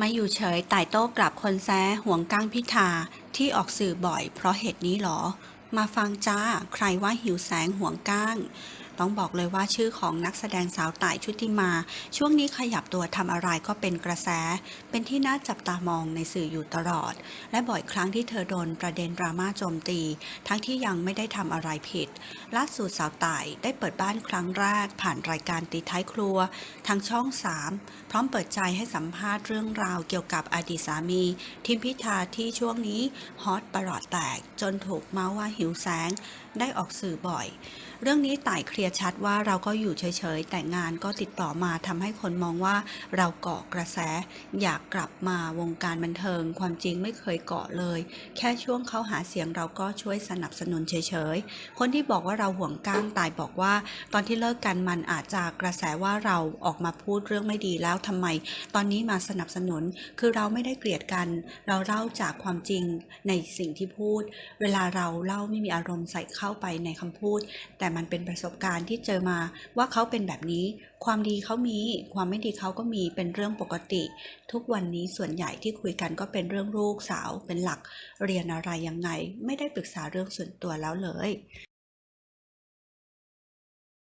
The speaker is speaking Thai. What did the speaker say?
มาอยู่เฉยไต่โต้กลับคนแซะห่วงก้างพิธาที่ออกสื่อบ่อยเพราะเหตุนี้หรอ มาฟังจ้า ใครว่าหิวแสงห่วงก้าง ต้องบอกเลยว่าชื่อของนักแสดงสาวต่ายชุติมา ช่วงนี้ขยับตัวทำอะไรก็เป็นกระแส เป็นที่น่าจับตามองในสื่ออยู่ตลอด และบ่อยครั้งที่เธอโดนประเด็นดราม่าโจมตี ทั้งที่ยังไม่ได้ทำอะไรผิด ล่าสุดสาวต่ายได้เปิดบ้านครั้งแรก ผ่านรายการตีท้ายครัว ทางช่อง 3 พร้อมเปิดใจให้สัมภาษณ์เรื่องราวเกี่ยวกับอดีตสามี ทิมพิธาที่ช่วงนี้ฮอตประหลอดแตก จนถูกเมาส์ว่าหิวแสงได้ออกสื่อบ่อย เรื่องนี้ต่ายเคลียร์ชัดว่าเราก็อยู่เฉยๆ แต่งานก็ติดต่อมาทำให้คนมองว่าเราเกาะกระแส อยากกลับมาวงการบันเทิง ความจริงไม่เคยเกาะเลย แค่ช่วงเขาหาเสียงเราก็ช่วยสนับสนุนเฉยๆ คนที่บอกว่าเราห่วงก้างตายบอกว่า ตอนที่เลิกกันมันอาจจะกระแสว่าเราออกมาพูดเรื่องไม่ดีแล้วทำไม ตอนนี้มาสนับสนุนคือเราไม่ได้เกลียดกัน เราเล่าจากความจริงในสิ่งที่พูด เวลาเราเล่าไม่มีอารมณ์ใส่เข้าไปในคำพูด แต่มันเป็นประสบการณ์ที่เจอมาว่าเขาเป็นแบบนี้ ความดีเขามี ความไม่ดีเขาก็มีเป็นเรื่องปกติ ทุกวันนี้ส่วนใหญ่ที่คุยกันก็เป็นเรื่องลูกสาวเป็นหลัก เรียนอะไรยังไง ไม่ได้ปรึกษาเรื่องส่วนตัวแล้วเลย